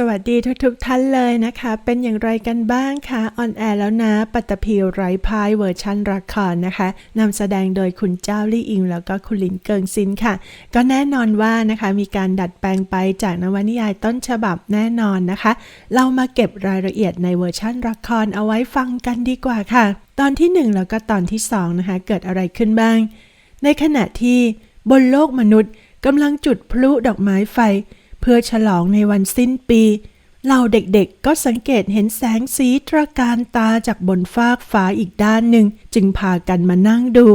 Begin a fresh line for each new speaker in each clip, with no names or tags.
สวัสดีทุกๆทท่านเลยนะคะ เป็นอย่างไรกันบ้างคะออนแอร์แล้วนะ ปัตตภีไร้พายเวอร์ชันละครนะคะนำแสดงโดยคุณเจ้าลี่อิง แล้วก็คุณหลินเกิงซินค่ะ ก็แน่นอนว่านะคะมีการดัดแปลงไปจากนวนิยายต้นฉบับแน่นอนนะคะ เรามาเก็บรายละเอียดในเวอร์ชันละครเอาไว้ฟังกันดีกว่าค่ะ ตอนที่หนึ่งแล้วก็ตอนที่สองนะคะเกิดอะไรขึ้นบ้าง ในขณะที่บนโลกมนุษย์กำลังจุดพลุดอกไม้ไฟ เพื่อฉลองในวันสิ้นปีเหล่าเด็กๆก็สังเกตเห็นแสงสีตระการตาจากบนฟากฟ้าอีกด้านหนึ่ง จึงพากันมานั่งดู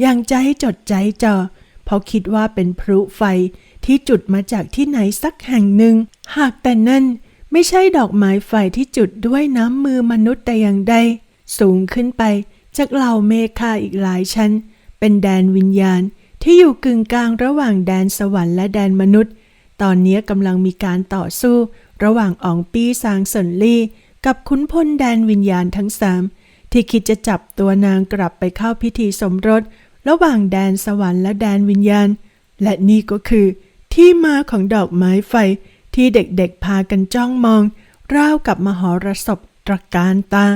อย่างใจจดใจจ่อเพราะคิดว่าเป็นพลุไฟที่จุดมาจากที่ไหนสักแห่งหนึ่ง หากแต่นั่นไม่ใช่ดอกไม้ไฟที่จุดด้วยน้ำมือมนุษย์แต่อย่างใด สูงขึ้นไปจากเหล่าเมฆาอีกหลายชั้น เป็นแดนวิญญาณที่อยู่กึ่งกลางระหว่างแดนสวรรค์และแดนมนุษย์ ตอนนี้กำลังมีการต่อสู้ ระหว่างอองปี้ซางเซินลี่ กับขุนพลแดนวิญญาณทั้งสามที่คิดจะจับตัวนางกลับไปเข้าพิธีสมรส ระหว่างแดนสวรรค์และแดนวิญญาณ และนี่ก็คือ ที่มาของดอกไม้ไฟที่เด็กๆพากันจ้องมองราวกับมหรสพตระการตา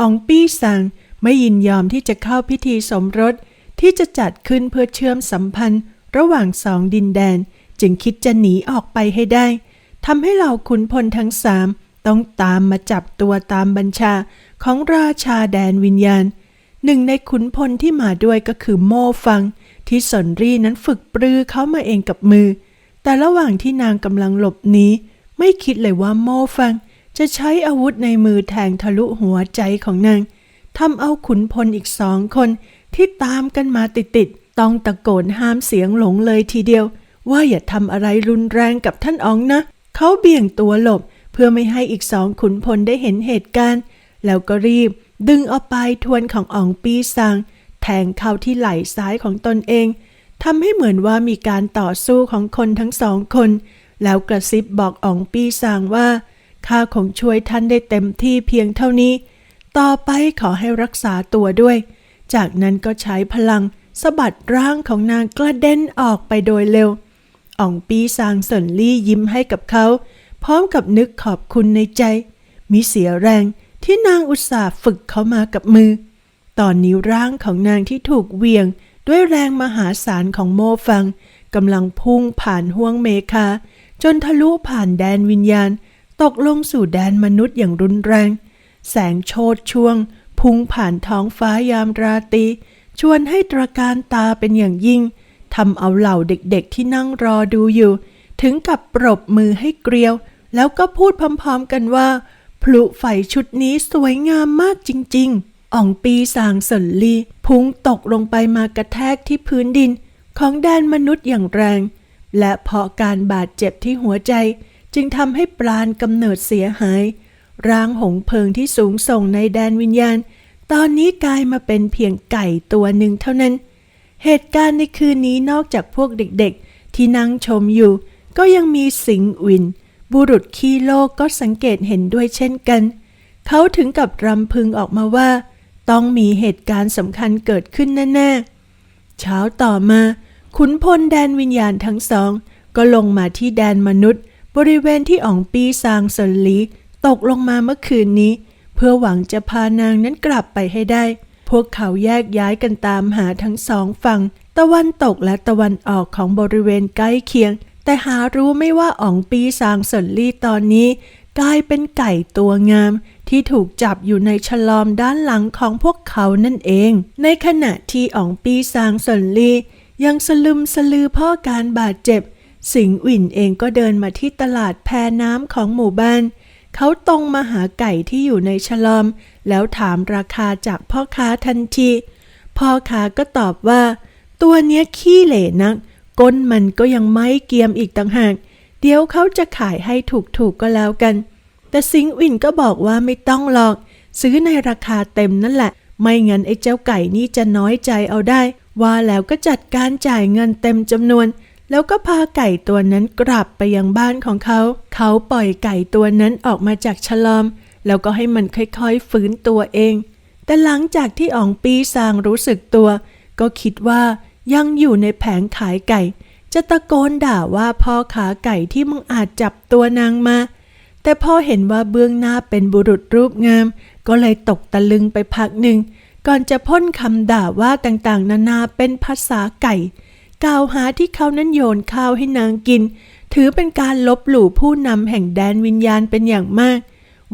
อองปี้ซังไม่ยินยอมที่จะเข้าพิธีสมรสที่จะจัดขึ้นเพื่อเชื่อมสัมพันธ์ ระหว่างสองดินแดน จึงคิดจะหนีออกไปให้ได้ทำให้เหล่าขุนพลทั้งสามต้องตามมาจับตัวตามบัญชาของราชาแดนวิญญาณ หนึ่งในขุนพลที่มาด้วยก็คือโม่ฟัง ที่สนรีนั้นฝึกปรือเขามาเองกับมือ แต่ระหว่างที่นางกำลังหลบหนีไม่คิดเลยว่าโม่ฟัง จะใช้อาวุธในมือแทงทะลุหัวใจของนางทำเอาขุนพลอีกสองคนที่ตามกันมาติดๆต้องตะโกนห้ามเสียงหลงเลยทีเดียว ว่าอย่าทำอะไรรุนแรงกับท่านอ๋องนะ เขาเบี่ยงตัวหลบ เพื่อไม่ให้อีกสองขุนพลได้เห็นเหตุการณ์ แล้วก็รีบ ดึงเอาปลายทวนของอองปีซังแทงเข้าที่ไหล่ซ้ายของตนเองทำให้เหมือนว่ามีการต่อสู้ของคนทั้งสองคน แล้วกระซิบบอกอองปีซางว่าข้าคงช่วยท่านได้เต็มที่เพียงเท่านี้ ต่อไปขอให้รักษาตัวด้วย จากนั้นก็ใช้พลังสะบัดร่างของนางกระเด็นออกไปโดยเร็ว อ่องปีซางเซินลี่ยิ้มให้กับเขา พร้อมกับนึกขอบคุณในใจ มีเสียแรงที่นางอุตส่าห์ฝึกเขามากับมือ ตอนนี้ร่างของนางที่ถูกเวียงด้วยแรงมหาศาลของโมฟังกำลังพุ่งผ่านห้วงเมคา จนทะลุผ่านแดนวิญญาณ ตกลงสู่แดนมนุษย์อย่างรุนแรง แสงโชดช่วง พุ่งผ่านท้องฟ้ายามราตรีชวนให้ตระการตาเป็นอย่างยิ่ง ทำเอาเหล่าเด็กๆที่นั่งรอดูอยู่ ถึงกับปรบมือให้เกลียว แล้วก็พูดพร้อมๆกันว่า พลุไฟชุดนี้สวยงามมากจริงๆ อ่องปีสางสนลี พุ่งตกลงไปมากระแทกที่พื้นดิน ของแดนมนุษย์อย่างแรง และเพราะการบาดเจ็บที่หัวใจ จึงทำให้ปราณกำเนิดเสียหาย ร่างหงเพิงที่สูงส่งในแดนวิญญาณ ตอนนี้กลายมาเป็นเพียงไก่ตัวหนึ่งเท่านั้น เหตุการณ์ในคืนนี้นอกจากพวกเด็กๆ ที่นั่งชมอยู่ ก็ยังมีสิงวิน บุรุษขี้โลกก็สังเกตเห็นด้วยเช่นกัน เขาถึงกับรำพึงออกมาว่า ต้องมีเหตุการณ์สำคัญเกิดขึ้นแน่ๆ เช้าต่อมาขุนพลแดนวิญญาณทั้งสอง ก็ลงมาที่แดนมนุษย์ บริเวณที่อ่องปีซางสนลีตกลงมาเมื่อคืนนี้ เพื่อหวังจะพานางนั้นกลับไปให้ได้ พวกเขาแยกย้ายกันตามหาทั้งสองฝั่ง ตะวันตกและตะวันออกของบริเวณใกล้เคียง แต่หารู้ไม่ว่าอ๋องปีซางสนลี่ตอนนี้ กลายเป็นไก่ตัวงาม ที่ถูกจับอยู่ในฉลอมด้านหลังของพวกเขานั่นเอง ในขณะที่อ๋องปีซางสนลี่ยังสลึมสลือพ่อการบาดเจ็บ สิงหวินเองก็เดินมาที่ตลาดแพน้ำของหมู่บ้าน เขาตรงมาหาไก่ที่อยู่ในฉลอม แล้วถามราคาจากพ่อค้าทันที พ่อค้าก็ตอบว่า ตัวเนี้ยขี้เหร่นัก ก้นมันก็ยังไม่เกียมอีกต่างหาก เดี๋ยวเขาจะขายให้ถูกๆกก็แล้วกัน แต่ซิงวินก็บอกว่าไม่ต้องหรอก ซื้อในราคาเต็มนั่นแหละ ไม่งั้นไอ้เจ้าไก่นี่จะน้อยใจเอาได้ ว่าแล้วก็จัดการจ่ายเงินเต็มจำนวน แล้วก็พาไก่ตัวนั้นกลับไปยังบ้านของเขา เขาปล่อยไก่ตัวนั้นออกมาจากฉลอม แล้วก็ให้มันค่อยๆฟื้นตัวเอง แต่หลังจากที่อองปีซางรู้สึกตัว ก็คิดว่ายังอยู่ในแผงขายไก่ จะตะโกนด่าว่าพ่อขาไก่ที่มึงอาจจับตัวนางมา แต่พอเห็นว่าเบื้องหน้าเป็นบุรุษรูปงาม ก็เลยตกตะลึงไปพักหนึ่ง ก่อนจะพ่นคำด่าว่าต่างๆ นานาเป็นภาษาไก่ กล่าวหาที่เขานั้นโยนข้าวให้นางกิน ถือเป็นการลบหลู่ผู้นำแห่งแดนวิญญาณเป็นอย่างมาก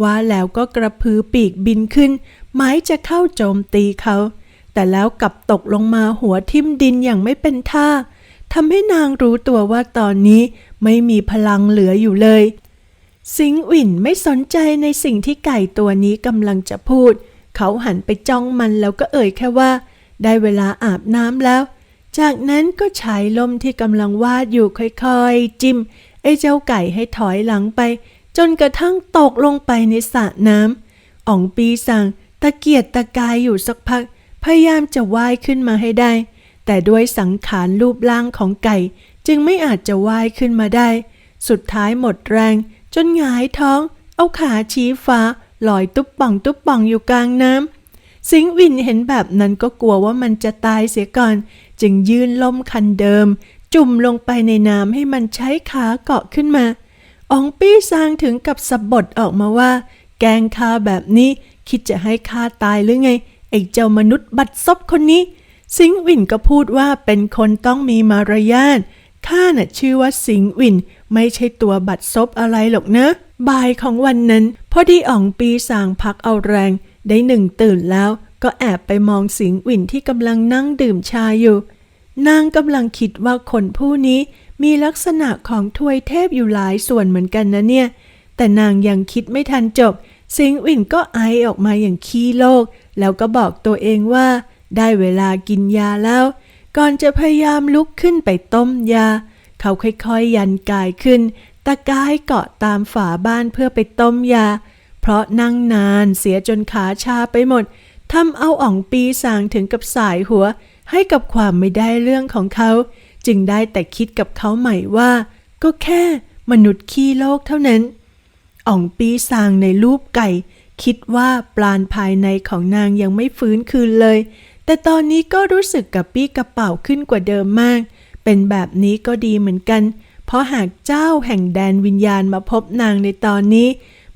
ว่าแล้วก็กระพือปีกบินขึ้น หมายจะเข้าโจมตีเขา แต่แล้วกลับตกลงมาหัวทิ่มดินอย่างไม่เป็นท่าทำให้นางรู้ตัวว่าตอนนี้ไม่มีพลังเหลืออยู่เลย สิงห์อิ่นไม่สนใจในสิ่งที่ไก่ตัวนี้กำลังจะพูด เขาหันไปจ้องมันแล้วก็เอ่ยแค่ว่า ได้เวลาอาบน้ำแล้ว จากนั้นก็ฉายลมที่กำลังวาดอยู่ค่อยๆ จิ้ม ไอ้เจ้าไก่ให้ถอยหลังไป จนกระทั่งตกลงไปในสระน้ำอ่องปีสั่งตะเกียกตะกายอยู่สักพัก พยายามจะว่ายขึ้นมาให้ได้ แต่ด้วยสังขารรูปร่างของไก่ จึงไม่อาจจะว่ายขึ้นมาได้ สุดท้ายหมดแรง จนหงายท้อง เอาขาชี้ฟ้าลอยตุ๊บป่องตุ๊บป่องอยู่กลางน้ำสิงวินเห็นแบบนั้นก็กลัวว่ามันจะตายเสียก่อน จึงยื่นล่มคันเดิม จุ่มลงไปในน้ำให้มันใช้ขาเกาะขึ้นมาองปี้ซางถึงกับสะบดออกมาว่า แกงขาแบบนี้คิดจะให้ข้าตายหรือไง ไอ้เจ้ามนุษย์บัดซบคนนี้ สิงห์วินก็พูดว่าเป็นคนต้องมีมารยาทข้าน่ะชื่อว่าสิงห์วินไม่ใช่ตัวบัดซบอะไรหรอกนะ บ่ายของวันนั้นพอดีอ่องปีสางพักเอาแรง ได้หนึ่งตื่นแล้ว ก็แอบไปมองสิงห์วินที่กำลังนั่งดื่มชาอยู่ นางกำลังคิดว่าคนผู้นี้มีลักษณะของทวยเทพอยู่หลายส่วนเหมือนกันนะเนี่ย แต่นางยังคิดไม่ทันจบ สิงห์วินก็ไอออกมาอย่างขี้โลก แล้วก็บอกตัวเองว่า ได้เวลากินยาแล้ว ก่อนจะพยายามลุกขึ้นไปต้มยา เขาค่อยๆยันกายขึ้นตะกายเกาะตามฝาบ้านเพื่อไปต้มยา เพราะนั่งนานเสียจนขาชาไปหมด ทำเอาอ่องปีสางถึงกับสายหัวให้กับความไม่ได้เรื่องของเขา จึงได้แต่คิดกับเขาใหม่ว่า ก็แค่มนุษย์ขี้โลกเท่านั้นอ่องปีซางในรูปไก่ คิดว่าปลานภายในของนางยังไม่ฟื้นคืนเลย แต่ตอนนี้ก็รู้สึกกับปี้กระเป๋าขึ้นกว่าเดิมมาก เป็นแบบนี้ก็ดีเหมือนกัน เพราะหากเจ้าแห่งแดนวิญญาณมาพบนางในตอนนี้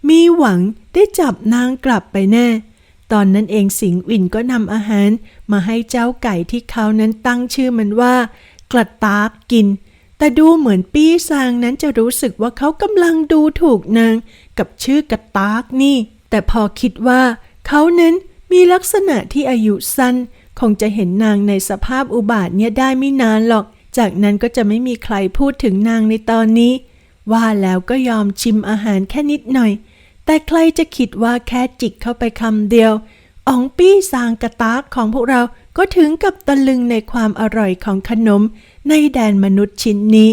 มีหวังได้จับนางกลับไปแน่ ตอนนั้นเองสิงห์วินก็นำอาหารมาให้เจ้าไก่ที่เขานั้นตั้งชื่อมันว่า กระตากกิน แต่ดูเหมือนปี้ซางนั้นจะรู้สึกว่าเขากำลังดูถูกนางกับชื่อกระตากนี่ แต่พอคิดว่าเขานั้นมีลักษณะที่อายุสั้น คงจะเห็นนางในสภาพอุบาทเนี่ยได้ไม่นานหรอก จากนั้นก็จะไม่มีใครพูดถึงนางในตอนนี้ ว่าแล้วก็ยอมชิมอาหารแค่นิดหน่อย แต่ใครจะคิดว่าแค่จิกเข้าไปคำเดียวอ๋องปี้ซางกระตากของพวกเราก็ถึงกับตะลึงในความอร่อยของขนม ในแดนมนุษย์ชิ้นนี้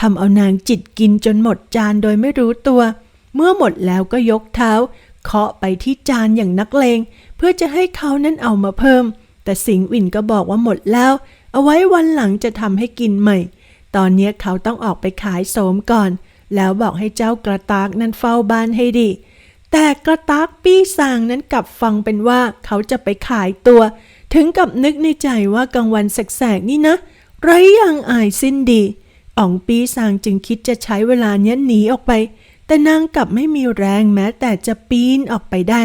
ทำเอานางจิตกินจนหมดจานโดยไม่รู้ตัว เมื่อหมดแล้วก็ยกเท้า เคาะไปที่จานอย่างนักเลง เพื่อจะให้เขานั้นเอามาเพิ่ม แต่สิงห์วินก็บอกว่าหมดแล้ว เอาไว้วันหลังจะทำให้กินใหม่ ตอนนี้เขาต้องออกไปขายโสมก่อน แล้วบอกให้เจ้ากระตากนั้นเฝ้าบ้านให้ดี แต่กระตากปี้ซางนั้นกลับฟังเป็นว่าเขาจะไปขายตัว ถึงกับนึกในใจว่ากลางวันแสกๆนี่นะ ไรอย่างอายสิ้นดีอ่องปีซางจึงคิดจะใช้เวลาเนี้ยหนีออกไป แต่นางกลับไม่มีแรงแม้แต่จะปีนออกไปได้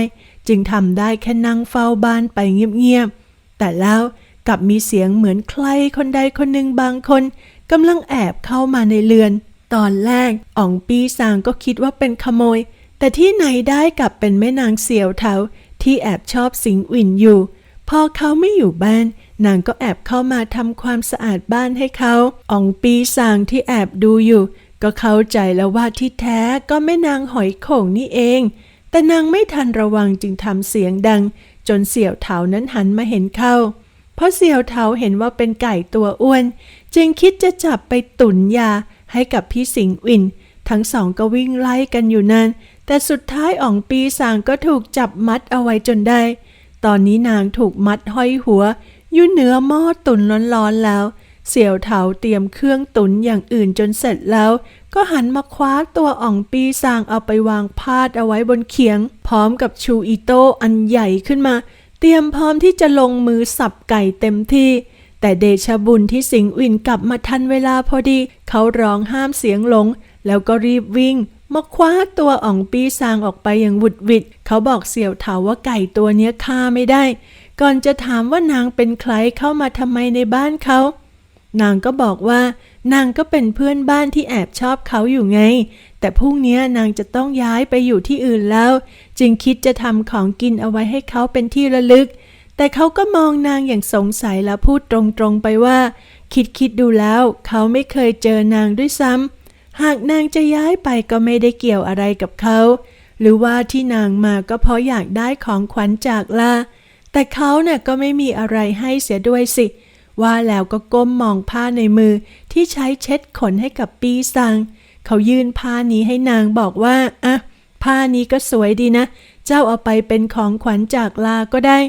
จึงทำได้แค่นั่งเฝ้าบ้านไปเงียบๆแต่แล้วกลับมีเสียงเหมือนใครคนใดคนหนึ่งบางคนกำลังแอบเข้ามาในเรือน ตอนแรกอ่องปีซางก็คิดว่าเป็นขโมย แต่ที่ไหนได้กลับเป็นแม่นางเสี่ยวเทาที่แอบชอบสิงห์วินอยู่ พอเขาไม่อยู่บ้าน นางก็แอบเข้ามาทำความสะอาดบ้านให้เขาอ่องปีซางที่แอบดูอยู่ ก็เข้าใจแล้วว่าที่แท้ก็แม่นางหอยโข่งนี่เอง แต่นางไม่ทันระวังจึงทำเสียงดัง จนเสี่ยวเถานั้นหันมาเห็นเข้าเพราะเสี่ยวเถาเห็นว่าเป็นไก่ตัวอ้วน จึงคิดจะจับไปตุนยาให้กับพี่สิงห์วินทั้งสองก็วิ่งไล่กันอยู่นาน แต่สุดท้ายอ่องปีสางก็ถูกจับมัดเอาไว้จนได้ ตอนนี้นางถูกมัดห้อยหัว อยู่เหนือหม้อตุนร้อนๆแล้ว เสี่ยวเถาเตรียมเครื่องตุนอย่างอื่นจนเสร็จแล้ว ก็หันมาคว้าตัวอ่องปีสางเอาไปวางพาดเอาไว้บนเขียง พร้อมกับชูอิโต้อันใหญ่ขึ้นมา เตรียมพร้อมที่จะลงมือสับไก่เต็มที่แต่เดชบุญที่สิงห์วินกลับมาทันเวลาพอดี เขาร้องห้ามเสียงหลง แล้วก็รีบวิ่ง มาคว้าตัวอ่องปีซางออกไปอย่างหวุดหวิดเขาบอกเสี่ยวเถาว่าไก่ตัวเนี้ยฆ่าไม่ได้ ก่อนจะถามว่านางเป็นใครเข้ามาทำไมในบ้านเขา นางก็บอกว่านางก็เป็นเพื่อนบ้านที่แอบชอบเขาอยู่ไง แต่พรุ่งนี้นางจะต้องย้ายไปอยู่ที่อื่นแล้ว จึงคิดจะทำของกินเอาไว้ให้เขาเป็นที่ระลึก แต่เขาก็มองนางอย่างสงสัยแล้วพูดตรงๆไปว่า คิดคิดดูแล้ว เขาไม่เคยเจอนางด้วยซ้ำ หากนางจะย้ายไปก็ไม่ได้เกี่ยวอะไรกับเขา หรือว่าที่นางมาก็เพราะอยากได้ของขวัญจากลา แต่เขาเนี่ยก็ไม่มีอะไรให้เสียด้วยสิ ว่าแล้วก็ก้มมองผ้าในมือที่ใช้เช็ดขนให้กับปีซัง เขายื่นผ้านี้ให้นางบอกว่า อะ ผ้านี้ก็สวยดีนะ เจ้าเอาไปเป็นของขวัญจากลาก็ได้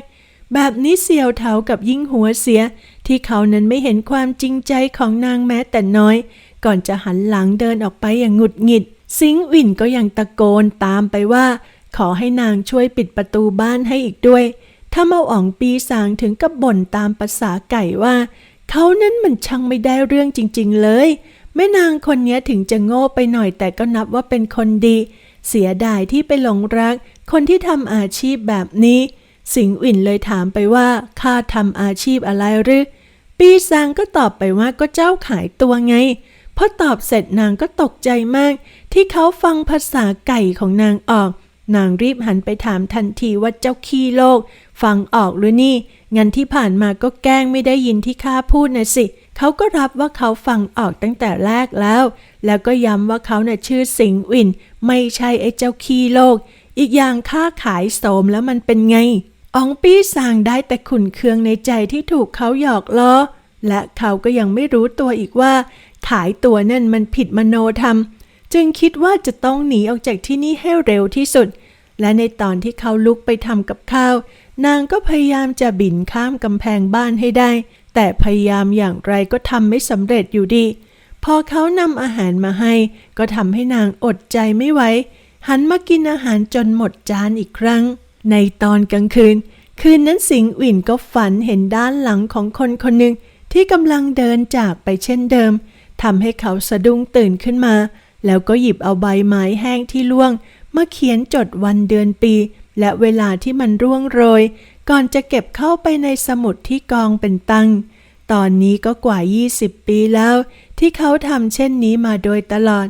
แบบนี้เสี่ยวเถากับยิ่งหัวเสีย ที่เขานั้นไม่เห็นความจริงใจของนางแม้แต่น้อย ก่อนจะหันหลังเดินออกไปอย่างหงุดหงิด ซิงหวินก็ยังตะโกนตามไปว่า ขอให้นางช่วยปิดประตูบ้านให้อีกด้วยถ้าเมาอ่องปีสางถึงกับบ่นตามภาษาไก่ว่า เขานั้นมันช่างไม่ได้เรื่องจริง ๆ เลย แม่นางคนนี้ถึงจะโง่ไปหน่อยแต่ก็นับว่าเป็นคนดี เสียดายที่ไปหลงรัก คนที่ทำอาชีพแบบนี้ สิงห์อิ่นเลยถามไปว่าข้าทำอาชีพอะไรหรือ ปีซางก็ตอบไปว่าก็เจ้าขายตัวไงพอตอบเสร็จนางก็ตกใจมาก ที่เขาฟังภาษาไก่ของนางออก นางรีบหันไปถามทันทีว่าเจ้าขี้โลก ฟังออกหรือนี่งั้นที่ผ่านมาก็แกล้งไม่ได้ยินที่ข้าพูดนะสิเขาก็รับว่าเขาฟังออกตั้งแต่แรกแล้ว แล้วก็ย้ำว่าเขาน่ะชื่อสิงห์วิน ไม่ใช่ไอ้เจ้าขี้โลก อีกอย่างค้าขายโสมแล้วมันเป็นไง อองปี้สางได้แต่ขุนเคืองในใจที่ถูกเขาหยอกล้อ และเขาก็ยังไม่รู้ตัวอีกว่า ขายตัวนั่นมันผิดมโนธรรม จึงคิดว่าจะต้องหนีออกจากที่นี่ให้เร็วที่สุด และในตอนที่เขาลุกไปทำกับข้าว นางก็พยายามจะบินข้ามกำแพงบ้านให้ได้ แต่พยายามอย่างไรก็ทำไม่สำเร็จอยู่ดี พอเขานำอาหารมาให้ ก็ทำให้นางอดใจไม่ไหวหันมากินอาหารจนหมดจานอีกครั้ง ในตอนกลางคืน คืนนั้นสิงห์อิ่นก็ฝันเห็นด้านหลังของคนคนหนึ่งที่กำลังเดินจากไปเช่นเดิมทำให้เขาสะดุ้งตื่นขึ้นมา แล้วก็หยิบเอาใบไม้แห้งที่ร่วงมาเขียนจดวันเดือนปี และเวลาที่มันร่วงโรย ก่อนจะเก็บเข้าไปในสมุดที่กองเป็นตังตอนนี้ก็กว่า 20 ปีแล้ว ที่เขาทำเช่นนี้มาโดยตลอด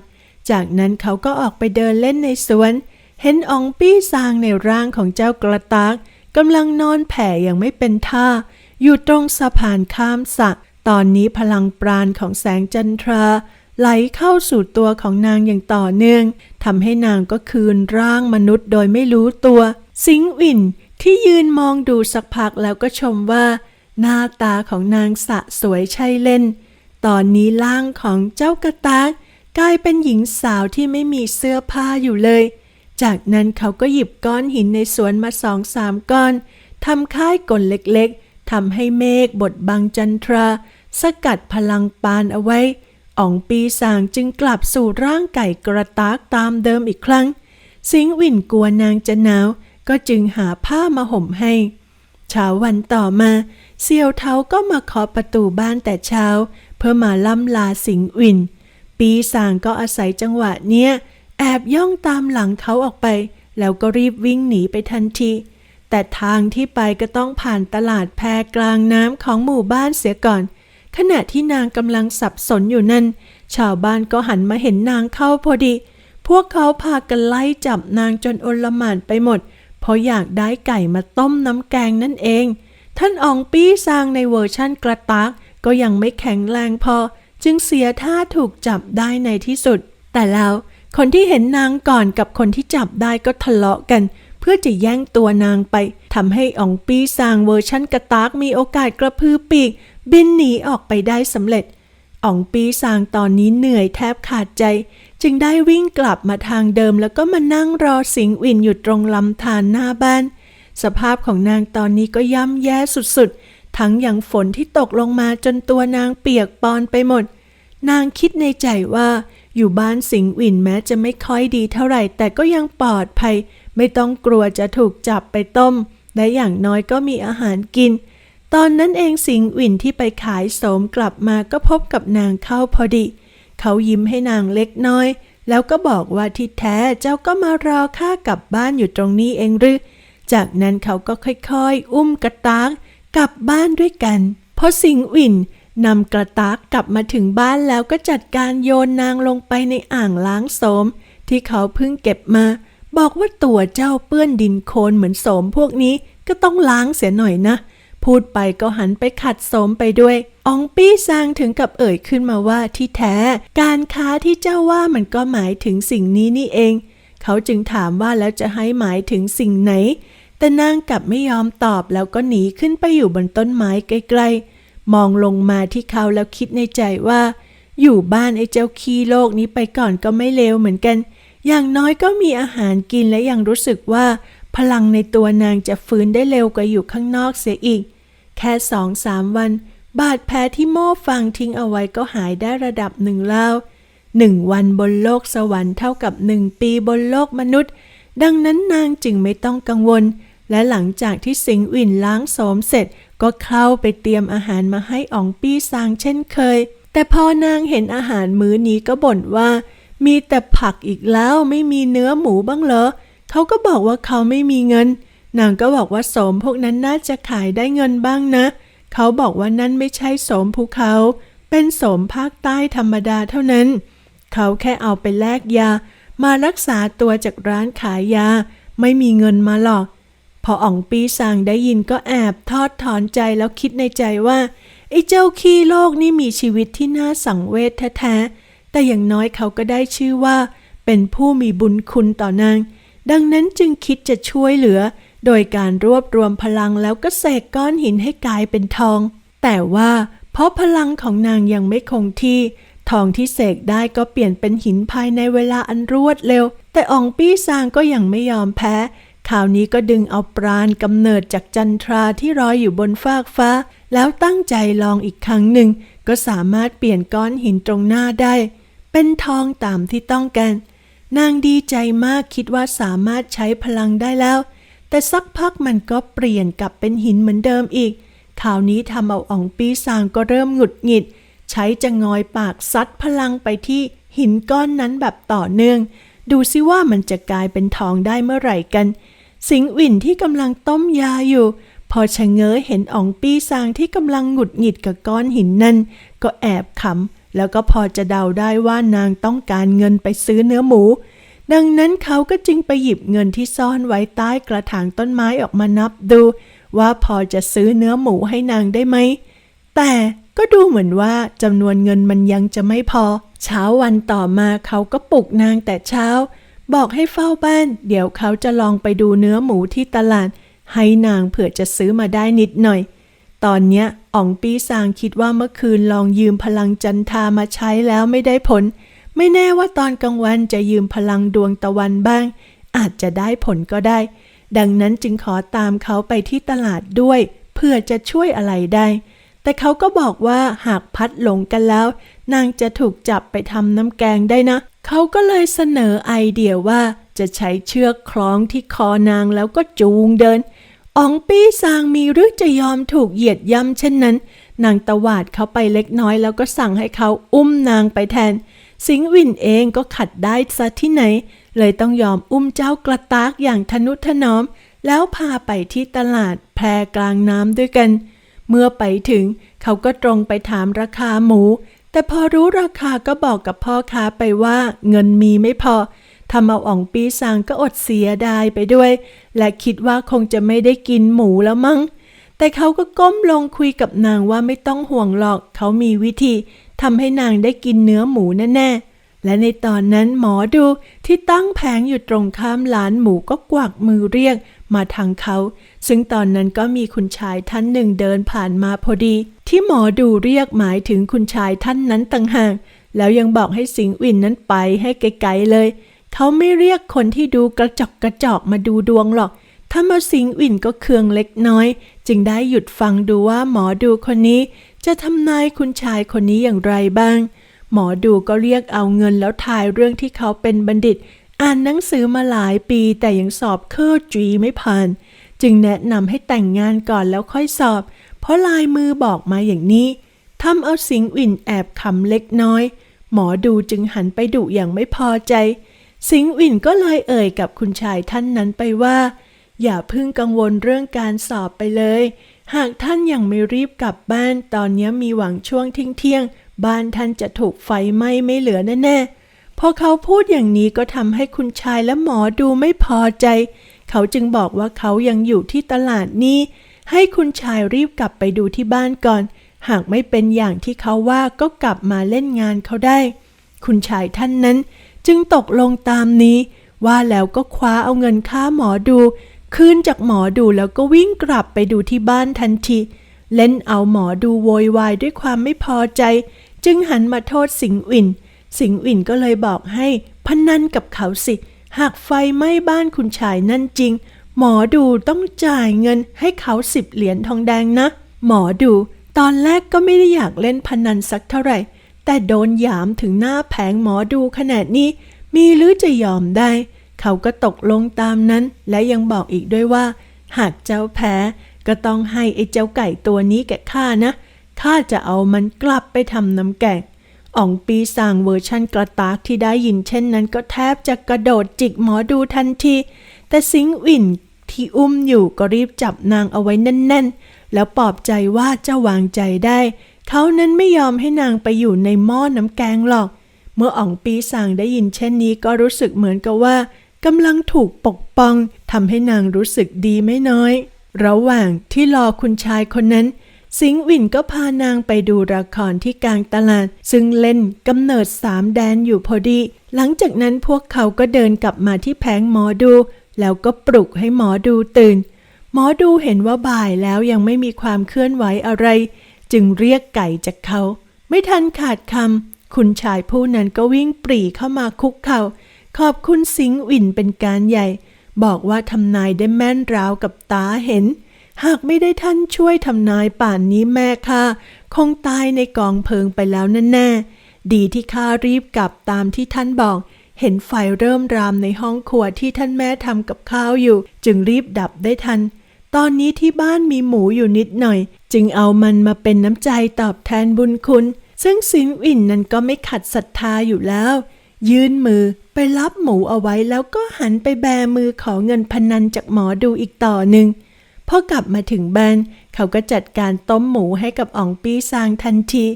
จากนั้นเขาก็ออกไปเดินเล่นในสวน เห็นอองปี้ซางในร่างของเจ้ากระตากกำลังนอนแผ่อย่างไม่เป็นท่า อยู่ตรงสะพานข้ามสระตอนนี้พลังปราณของแสงจันทรา ไหลเข้าสู่ตัวของนางอย่างต่อเนื่องทำให้นางก็คืนร่างมนุษย์โดยไม่รู้ตัว สิงห์วินที่ยืนมองดูสักพักแล้วก็ชมว่า หน้าตาของนางสะสวยใช่เล่น ตอนนี้ร่างของเจ้ากระตากกลายเป็นหญิงสาวที่ไม่มีเสื้อผ้าอยู่เลย จากนั้นเขาก็หยิบก้อนหินในสวนมาสองสามก้อนทำค่ายกลเล็กๆทำให้เมฆบดบังจันทรา สกัดพลังปานเอาไว้อ่องปีสางจึงกลับสู่ร่างไก่กระตากตามเดิมอีกครั้ง สิงห์วินกลัวนางจะหนาว ก็จึงหาผ้ามาห่มให้เช้าวันต่อมา เซียวเทาก็มาเคาะประตูบ้านแต่เช้า เพื่อมาล่ำลาสิงห์วิน ปีสางก็อาศัยจังหวะเนี้ย แอบย่องตามหลังเขาออกไป แล้วก็รีบวิ่งหนีไปทันที แต่ทางที่ไปก็ต้องผ่านตลาดแพกลางน้ำของหมู่บ้านเสียก่อน ขณะที่นางกำลังสับสนอยู่นั่นชาวบ้านก็หันมาเห็นนางเข้าพอดี พวกเขาพากันไล่จับนางจนโอลหมานไปหมด เพราะอยากได้ไก่มาต้มน้ำแกงนั่นเอง ท่านอองปี้ซางในเวอร์ชั่นกระตากก็ยังไม่แข็งแรงพอ จึงเสียท่าถูกจับได้ในที่สุด แต่แล้ว คนที่เห็นนางก่อนกับคนที่จับได้ก็ทะเลาะกัน เพื่อจะแย่งตัวนางไปทำให้อองปีซางเวอร์ชั่นกระตากมีโอกาสกระพือปีก บินหนีออกไปได้สำเร็จอองปีซางตอนนี้เหนื่อยแทบขาดใจ จึงได้วิ่งกลับมาทางเดิมแล้วก็มานั่งรอสิงวินอยู่ตรงลำธารหน้าบ้าน สภาพของนางตอนนี้ก็ย่ำแย่สุดๆ ทั้งอย่างฝนที่ตกลงมาจนตัวนางเปียกปอนไปหมด นางคิดในใจว่า อยู่บ้านสิงห์วินแม้จะไม่ค่อยดีเท่าไหร่ แต่ก็ยังปลอดภัย ไม่ต้องกลัวจะถูกจับไปต้ม และอย่างน้อยก็มีอาหารกิน ตอนนั้นเองสิงห์วินที่ไปขายโสมกลับมาก็พบกับนางเข้าพอดี เขายิ้มให้นางเล็กน้อย แล้วก็บอกว่าที่แท้เจ้าก็มารอข้ากลับบ้านอยู่ตรงนี้เองหรือ จากนั้นเขาก็ค่อยๆ อุ้มกระตากกลับบ้านด้วยกันพอสิงห์วิน นำกระตากกลับมาถึงบ้านแล้วก็จัดการโยนนางลงไปในอ่างล้างโสม ที่เขาเพิ่งเก็บมา บอกว่าตัวเจ้าเปื้อนดินโคลนเหมือนโสมพวกนี้ก็ต้องล้างเสียหน่อยนะ พูดไปก็หันไปขัดโสมไปด้วยอองปี้ซางถึงกับเอ่ยขึ้นมาว่าที่แท้ การค้าที่เจ้าว่ามันก็หมายถึงสิ่งนี้นี่เอง เขาจึงถามว่าแล้วจะให้หมายถึงสิ่งไหน แต่นางกลับไม่ยอมตอบแล้วก็หนีขึ้นไปอยู่บนต้นไม้ใกลๆ มองลงมาที่เขาแล้วคิดในใจว่า อยู่บ้านไอ้เจ้าขี้โลกนี้ไปก่อนก็ไม่เลวเหมือนกัน อย่างน้อยก็มีอาหารกินและยังรู้สึกว่า พลังในตัวนางจะฟื้นได้เร็วกว่าอยู่ข้างนอกเสียอีก แค่สองสามวัน บาดแผลที่โม่ฟังทิ้งเอาไว้ก็หายได้ระดับหนึ่งแล้วหนึ่งวันบนโลกสวรรค์เท่ากับหนึ่งปีบนโลกมนุษย์ ดังนั้นนางจึงไม่ต้องกังวล และหลังจากที่สิงห์วินล้างโสมเสร็จ ก็เข้าไปเตรียมอาหารมาให้อ่องปี้ซางเช่นเคย แต่พอนางเห็นอาหารมื้อนี้ก็บ่นว่า มีแต่ผักอีกแล้วไม่มีเนื้อหมูบ้างเหรอเขาก็บอกว่าเขาไม่มีเงิน นางก็บอกว่าโสมพวกนั้นน่าจะขายได้เงินบ้างนะ เขาบอกว่านั่นไม่ใช่โสมภูเขา เป็นโสมภาคใต้ธรรมดาเท่านั้น เขาแค่เอาไปแลกยา มารักษาตัวจากร้านขายยา ไม่มีเงินมาหรอก พออ่องปีสางได้ยินก็แอบทอดถอนใจแล้วคิดในใจว่าไอ้เจ้าขี้โลกนี่มีชีวิตที่น่าสังเวชแท้ๆ แต่อย่างน้อยเขาก็ได้ชื่อว่า เป็นผู้มีบุญคุณต่อนาง ดังนั้นจึงคิดจะช่วยเหลือ โดยการรวบรวมพลังแล้วก็เสกก้อนหินให้กลายเป็นทอง แต่ว่าเพราะพลังของนางยังไม่คงที่ ทองที่เสกได้ก็เปลี่ยนเป็นหินภายในเวลาอันรวดเร็ว แต่อองปี้ซางก็ยังไม่ยอมแพ้ คราวนี้ก็ดึงเอาปราณกำเนิดจากจันทราที่รอยอยู่บนฟากฟ้า แล้วตั้งใจลองอีกครั้งหนึ่ง ก็สามารถเปลี่ยนก้อนหินตรงหน้าได้ เป็นทองตามที่ต้องการ นางดีใจมากคิดว่าสามารถใช้พลังได้แล้ว แต่สักพักมันก็เปลี่ยนกลับเป็นหินเหมือนเดิมอีกคราวนี้ทำเอาอ่องปีซางก็เริ่มหงุดหงิด ใช้จะงอยปากซัดพลังไปที่หินก้อนนั้นแบบต่อเนื่อง ดูซิว่ามันจะกลายเป็นทองได้เมื่อไหร่กัน สิงห์วินที่กำลังต้มยาอยู่ พอชะเง้อเห็นอ่องปี้ซางที่กำลังหงุดหงิดกับก้อนหินนั่น ก็แอบขำแล้วก็พอจะเดาได้ว่านางต้องการเงินไปซื้อเนื้อหมู ดังนั้นเขาก็จึงไปหยิบเงินที่ซ่อนไว้ใต้กระถางต้นไม้ออกมานับดู ว่าพอจะซื้อเนื้อหมูให้นางได้ไหม แต่ก็ดูเหมือนว่าจำนวนเงินมันยังจะไม่พอ เช้าวันต่อมาเขาก็ปลุกนางแต่เช้า บอกให้เฝ้าบ้าน เดี๋ยวเขาจะลองไปดูเนื้อหมูที่ตลาด ให้นางเผื่อจะซื้อมาได้นิดหน่อย ตอนเนี้ยอ่องปีซางคิดว่าเมื่อคืนลองยืมพลังจันทามาใช้แล้วไม่ได้ผล ไม่แน่ว่าตอนกลางวันจะยืมพลังดวงตะวันบ้าง อาจจะได้ผลก็ได้ ดังนั้นจึงขอตามเขาไปที่ตลาดด้วย เพื่อจะช่วยอะไรได้ แต่เขาก็บอกว่าหากพัดหลงกันแล้ว นางจะถูกจับไปทำน้ำแกงได้นะ เขาก็เลยเสนอไอเดียว่าจะใช้เชือกคล้องที่คอนางแล้วก็จูงเดินอองปี้ซางมีหรือจะยอมถูกเหยียดย่ำเช่นนั้น นางตวาดเขาไปเล็กน้อยแล้วก็สั่งให้เขาอุ้มนางไปแทน สิงห์วินเองก็ขัดได้ซะที่ไหน เลยต้องยอมอุ้มเจ้ากระตากอย่างทนุถนอม แล้วพาไปที่ตลาดแพรกลางน้ำด้วยกัน เมื่อไปถึงเขาก็ตรงไปถามราคาหมู แต่พอรู้ราคาก็บอกกับพ่อค้าไปว่าเงินมีไม่พอทำเอาอ่องปีซางก็อดเสียดายไปด้วย และคิดว่าคงจะไม่ได้กินหมูแล้วมั้ง แต่เขาก็ก้มลงคุยกับนางว่าไม่ต้องห่วงหรอก เขามีวิธีทำให้นางได้กินเนื้อหมูแน่ๆ และในตอนนั้นหมอดูที่ตั้งแผงอยู่ตรงข้ามร้านหมูก็กวักมือเรียก มาทางเขา ซึ่งตอนนั้นก็มีคุณชายท่านหนึ่งเดินผ่านมาพอดี ที่หมอดูเรียกหมายถึงคุณชายท่านนั้นต่างหาก แล้วยังบอกให้สิงห์วินนั้นไปให้ไกลๆเลย เขาไม่เรียกคนที่ดูกระจอกกระจอกมาดูดวงหรอก ถ้ามาสิงห์วินก็เคืองเล็กน้อย จึงได้หยุดฟังดูว่าหมอดูคนนี้ จะทำนายคุณชายคนนี้อย่างไรบ้างหมอดูก็เรียกเอาเงินแล้วทายเรื่องที่เขาเป็นบัณฑิต อ่านหนังสือมาหลายปีแต่ยังสอบเคอร์จีไม่ผ่าน จึงแนะนำให้แต่งงานก่อนแล้วค่อยสอบ เพราะลายมือบอกมาอย่างนี้ทำเอาสิงห์วินแอบขำเล็กน้อย หมอดูจึงหันไปดุอย่างไม่พอใจ สิงห์วินก็เลยเอ่ยกับคุณชายท่านนั้นไปว่า อย่าเพิ่งกังวลเรื่องการสอบไปเลย หากท่านยังไม่รีบกลับบ้านตอนนี้มีหวังช่วงเที่ยงๆบ้านท่านจะถูกไฟไหม้ไม่เหลือแน่ๆ พอเขาพูดอย่างนี้ก็ทำให้คุณชายและหมอดูไม่พอใจ เขาจึงบอกว่าเขายังอยู่ที่ตลาดนี้ ให้คุณชายรีบกลับไปดูที่บ้านก่อน หากไม่เป็นอย่างที่เขาว่าก็กลับมาเล่นงานเขาได้ คุณชายท่านนั้นจึงตกลงตามนี้ ว่าแล้วก็คว้าเอาเงินค่าหมอดูคืนจากหมอดูแล้วก็วิ่งกลับไปดูที่บ้านทันทีเล่นเอาหมอดูโวยวายด้วยความไม่พอใจ จึงหันมาโทษสิงห์วิน สิงห์วินก็เลยบอกให้พนันกับเขาสิ หากไฟไหม้บ้านคุณชายนั่นจริง หมอดูต้องจ่ายเงินให้เขาสิบเหรียญทองแดงนะ หมอดูตอนแรกก็ไม่ได้อยากเล่นพนันสักเท่าไหร่ แต่โดนหยามถึงหน้าแผงหมอดูขนาดนี้ มีหรือจะยอมได้ เขาก็ตกลงตามนั้น และยังบอกอีกด้วยว่า หากเจ้าแพ้ก็ต้องให้ไอ้เจ้าไก่ตัวนี้แก่ข้านะข้าจะเอามันกลับไปทำน้ำแกง อ่องปีสางเวอร์ชั่นกระตากที่ได้ยินเช่นนั้นก็แทบจะกระโดดจิกหมอดูทันที แต่สิงห์วินที่อุ้มอยู่ก็รีบจับนางเอาไว้แน่นๆ แล้วปลอบใจว่าจะวางใจได้ เขานั้นไม่ยอมให้นางไปอยู่ในหม้อน้ำแกงหรอก เมื่ออ่องปีสางได้ยินเช่นนี้ก็รู้สึกเหมือนกับว่ากำลังถูกปกป้องทำให้นางรู้สึกดีไม่น้อย ระหว่างที่รอคุณชายคนนั้น สิงห์วินก็พานางไปดูละครที่กลางตลาด ซึ่งเล่นกำเนิดสามแดนอยู่พอดี หลังจากนั้นพวกเขาก็เดินกลับมาที่แผงหมอดู แล้วก็ปลุกให้หมอดูตื่น หมอดูเห็นว่าบ่ายแล้วยังไม่มีความเคลื่อนไหวอะไร จึงเรียกไก่จากเขา ไม่ทันขาดคำคุณชายผู้นั้นก็วิ่งปรีเข้ามาคุกเขา่าขอบคุณสิงห์วินเป็นการใหญ่ บอกว่าทำนายได้แม่นราวกับตาเห็น หากไม่ได้ท่านช่วยทำนายป่านนี้แม่ข้าคงตายในกองเพลิงไปแล้วแน่ๆ ดีที่ข้ารีบกลับตามที่ท่านบอก เห็นไฟเริ่มรามในห้องครัวที่ท่านแม่ทำกับข้าวอยู่ จึงรีบดับได้ทัน ตอนนี้ที่บ้านมีหมูอยู่นิดหน่อย จึงเอามันมาเป็นน้ำใจตอบแทนบุญคุณ ซึ่งสิงห์วินนั้นก็ไม่ขัดศรัทธาอยู่แล้ว ยื่นมือไปรับหมูเอาไว้แล้วก็หันไปแบมือขอเงินพนันจากหมอดูอีกต่อหนึ่ง พอกลับมาถึงบ้านเขาก็จัดการต้มหมูให้กับอองปี้ซางทันที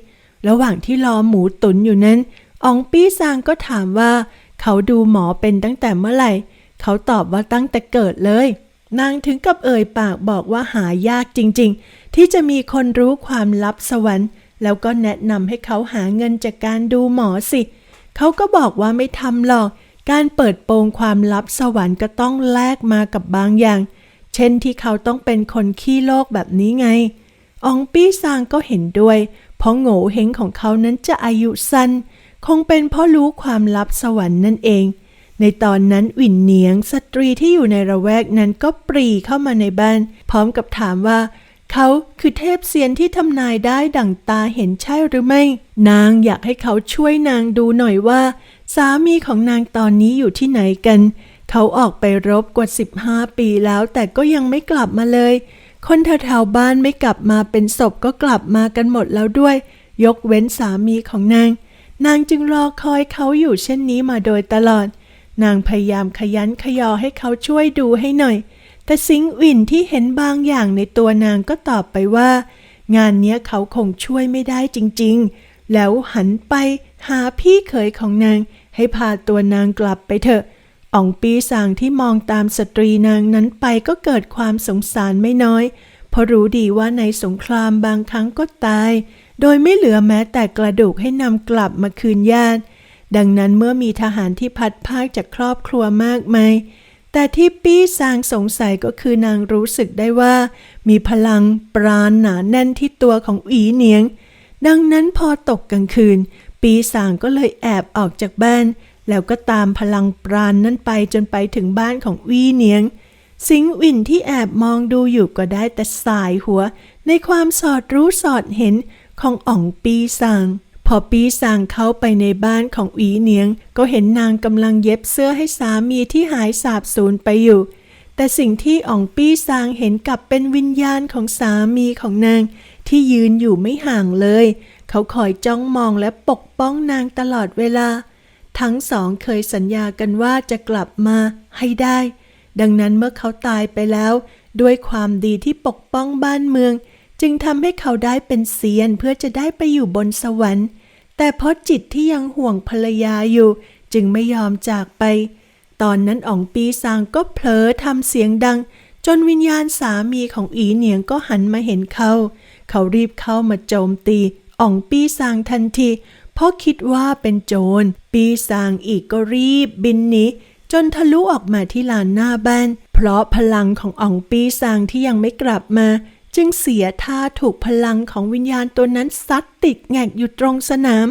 ระหว่างที่รอหมูตุ๋นอยู่นั้นอองปี้ซางก็ถามว่า เขาดูหมอเป็นตั้งแต่เมื่อไหร่ เขาตอบว่าตั้งแต่เกิดเลย นางถึงกับเอ่ยปากบอกว่าหายากจริง ๆ ที่จะมีคนรู้ความลับสวรรค์ แล้วก็แนะนำให้เขาหาเงินจากการดูหมอสิ เขาก็บอกว่าไม่ทำหรอก การเปิดโปงความลับสวรรค์ก็ต้องแลกมากับบางอย่าง เช่นที่เขาต้องเป็นคนขี้โลกแบบนี้ไง อองปี้ซางก็เห็นด้วย เพราะโง่เฮงของเขานั้นจะอายุสั้น คงเป็นเพราะรู้ความลับสวรรค์นั่นเอง ในตอนนั้นวินเนียงสตรีที่อยู่ในระแวกนั้นก็ปรีเข้ามาในบ้าน พร้อมกับถามว่า เขาคือเทพเซียนที่ทำนายได้ดั่งตาเห็นใช่หรือไม่ นางอยากให้เขาช่วยนางดูหน่อยว่า สามีของนางตอนนี้อยู่ที่ไหนกัน เขาออกไปรบกว่า 15 ปีแล้วแต่ก็ยังไม่กลับมาเลย คนแถวๆบ้านไม่กลับมาเป็นศพก็กลับมากันหมดแล้วด้วย ยกเว้นสามีของนาง นางจึงรอคอยเขาอยู่เช่นนี้มาโดยตลอด นางพยายามขยันขยอให้เขาช่วยดูให้หน่อย แต่สิงห์วินที่เห็นบางอย่างในตัวนางก็ตอบไปว่า งานเนี้ยเขาคงช่วยไม่ได้จริงๆ แล้วหันไปหาพี่เขยของนาง ให้พาตัวนางกลับไปเถอะ อ่องปีสางที่มองตามสตรีนางนั้นไปก็เกิดความสงสารไม่น้อย เพราะรู้ดีว่าในสงครามบางครั้งก็ตาย โดยไม่เหลือแม้แต่กระดูกให้นำกลับมาคืนญาติ ดังนั้นเมื่อมีทหารที่พัดพากจากครอบครัวมากมายแต่ที่ปี้ซางสงสัยก็คือนางรู้สึกได้ว่า มีพลังปราณหนาแน่นที่ตัวของอีเนียง ดังนั้นพอตกกลางคืน ปีสางก็เลยแอบออกจากบ้าน แล้วก็ตามพลังปราณนนั้นไปจนไปถึงบ้านของวีเนียง สิงห์วินที่แอบมองดูอยู่ก็ได้แต่สายหัว ในความสอดรู้สอดเห็นของอ่องปีซางพอปีซางเข้าไปในบ้านของอีเนียง ก็เห็นนางกำลังเย็บเสื้อให้สามีที่หายสาบสูญไปอยู่ แต่สิ่งที่อ่องปี้ซางเห็นกลับเป็นวิญญาณของสามีของนาง ที่ยืนอยู่ไม่ห่างเลย เขาคอยจ้องมองและปกป้องนางตลอดเวลา ทั้งสองเคยสัญญากันว่าจะกลับมาให้ได้ ดังนั้นเมื่อเขาตายไปแล้ว ด้วยความดีที่ปกป้องบ้านเมือง จึงทำให้เขาได้เป็นเซียนเพื่อจะได้ไปอยู่บนสวรรค์ แต่เพราะจิตที่ยังห่วงภรรยาอยู่ จึงไม่ยอมจากไป ตอนนั้นอ๋องปีซางก็เผลอทำเสียงดัง จนวิญญาณสามีของอีเหนียงก็หันมาเห็นเขา เขารีบเข้ามาโจมตีอ๋องปีซางทันที พราะคิดว่าเป็นโจร ปีซางอีกก็รีบบินหนีจนทะลุออกมาที่ลานหน้าบ้าน เพราะพลังของอ๋องปีซางที่ยังไม่กลับมา จึงเสียท่าถูกพลังของวิญญาณตัวนั้นซัดติดแงกอยู่ตรงสนาม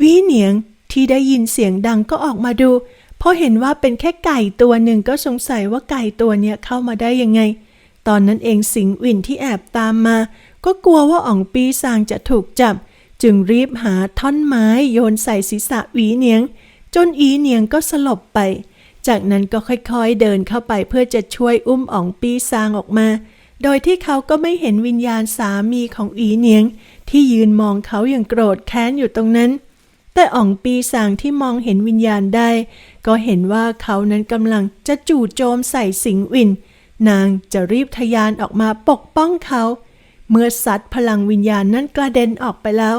วีเหนียงที่ได้ยินเสียงดังก็ออกมาดูเพราะเห็นว่าเป็นแค่ไก่ตัวหนึ่งก็สงสัยว่าไก่ตัวเนี้ยเข้ามาได้ยังไง ตอนนั้นเองสิงห์วินที่แอบตามมา ก็กลัวว่าอ่องปีซางจะถูกจับ จึงรีบหาท่อนไม้โยนใส่ศีรษะหวีเหนียง จนอีเหนียงก็สลบไป จากนั้นก็ค่อยๆเดินเข้าไปเพื่อจะช่วยอุ้มอ่องปีซางออกมา โดยที่เขาก็ไม่เห็นวิญญาณสามีของอีเหนียง ที่ยืนมองเขาอย่างโกรธแค้นอยู่ตรงนั้น แต่อ่องปีสางที่มองเห็นวิญญาณได้ ก็เห็นว่าเขานั้นกำลังจะจู่โจมใส่สิงวิน นางจะรีบทะยานออกมาปกป้องเขา เมื่อซัดพลังวิญญาณนั้นกระเด็นออกไปแล้ว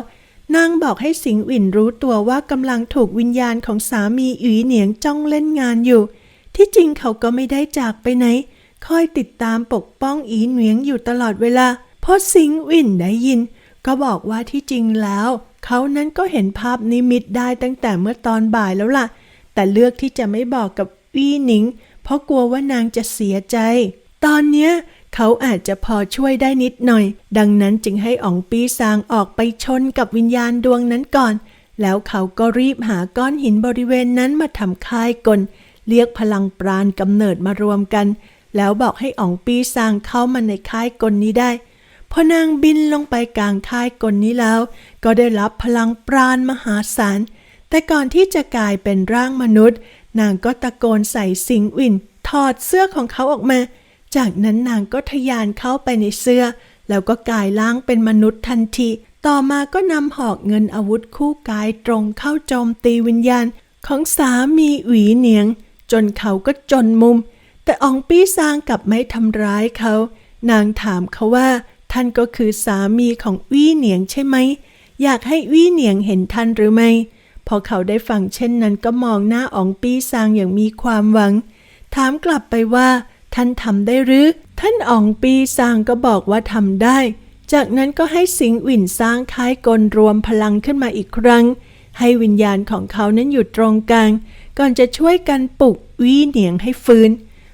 นางบอกให้สิงห์วินรู้ตัวว่ากำลังถูกวิญญาณของสามีอีเหนียงจ้องเล่นงานอยู่ ที่จริงเขาก็ไม่ได้จากไปไหน คอยติดตามปกป้องอีเหนียงอยู่ตลอดเวลาเพราะสิงห์วินได้ยิน ก็บอกว่าที่จริงแล้ว เขานั้นก็เห็นภาพนิมิตได้ตั้งแต่เมื่อตอนบ่ายแล้วล่ะ แต่เลือกที่จะไม่บอกกับวีหนิง เพราะกลัวว่านางจะเสียใจ ตอนเนี้ย เขาอาจจะพอช่วยได้นิดหน่อย ดังนั้นจึงให้อ๋องปีซางออกไปชนกับวิญญาณดวงนั้นก่อน แล้วเขาก็รีบหาก้อนหินบริเวณนั้นมาทำค่ายกล เรียกพลังปราณกำเนิดมารวมกัน แล้วบอกให้อ๋องปีซางเข้ามาในค่ายกลนี้ได้พอนางบินลงไปกลางค่ายกลนี้แล้ว ก็ได้รับพลังปราณมหาศาล แต่ก่อนที่จะกลายเป็นร่างมนุษย์ นางก็ตะโกนใส่สิงห์วินถอดเสื้อของเขาออกมา จากนั้นนางก็ทะยานเข้าไปในเสื้อ แล้วก็กลายร่างเป็นมนุษย์ทันที ต่อมาก็นำหอกเงินอาวุธคู่กายตรงเข้าโจมตีวิญญาณ ของสามีหวีเหนียง จนเขาก็จนมุม แต่อองปี้ซางกลับไม่ทำร้ายเขา นางถามเขาว่า ท่านก็คือสามีของวี่เหนียงใช่ไหม อยากให้วี่เหนียงเห็นท่านหรือไม่พอเขาได้ฟังเช่นนั้นก็มองหน้าอองปี้ซางอย่างมีความหวัง ถามกลับไปว่า ท่านทำได้หรือ ท่านอองปีซางก็บอกว่าทำได้ จากนั้นก็ให้สิงหวินสร้างค่ายกลรวมพลังขึ้นมาอีกครั้ง ให้วิญญาณของเขานั้นอยู่ตรงกลาง ก่อนจะช่วยกันปลุกวี่เหนียงให้ฟื้น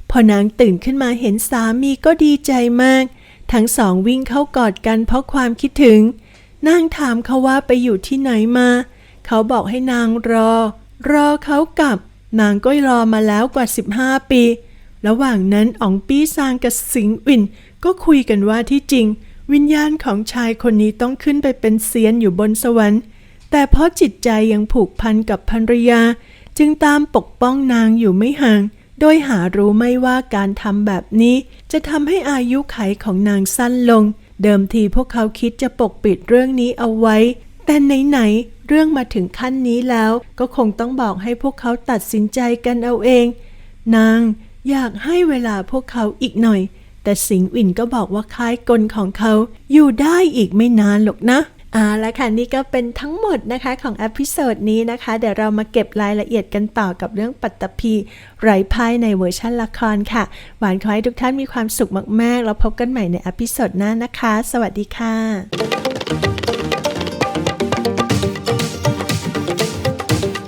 พอนางตื่นขึ้นมาเห็นสามีก็ดีใจมาก ทั้งสองวิ่งเข้ากอดกันเพราะความคิดถึง นางถามเขาว่าไปอยู่ที่ไหนมา เขาบอกให้นางรอ รอเขากลับ นางก็รอมาแล้วกว่า 15 ปี ระหว่างนั้นอ๋องปี้ซางกับสิงห์วิน ก็คุยกันว่าที่จริง วิญญาณของชายคนนี้ต้องขึ้นไปเป็นเซียนอยู่บนสวรรค์ แต่เพราะจิตใจยังผูกพันกับภรรยา จึงตามปกป้องนางอยู่ไม่ห่าง โดยหารู้ไม่ว่าการทำแบบนี้ จะทำให้อายุไขของนางสั้นลง เดิมทีพวกเขาคิดจะปกปิดเรื่องนี้เอาไว้ แต่ไหนๆเรื่องมาถึงขั้นนี้แล้ว ก็คงต้องบอกให้พวกเขาตัดสินใจกันเอาเอง นาง อยากให้เวลาพวกเขาอีกหน่อย แต่สิงห์วินก็บอกว่าค่ายกลของเขา อยู่ได้อีกไม่นานหรอกนะเอาละค่ะนี่ก็เป็นทั้งหมดนะคะของอพิโซดนี้นะคะ เดี๋ยวเรามาเก็บรายละเอียดกันต่อกับเรื่องปัตตภีไร้พายในเวอร์ชันละครค่ะ หวานขอให้ทุกท่านมีความสุขมาก ๆ แล้วพบกันใหม่ในอพิโซดหน้านะคะ สวัสดีค่ะ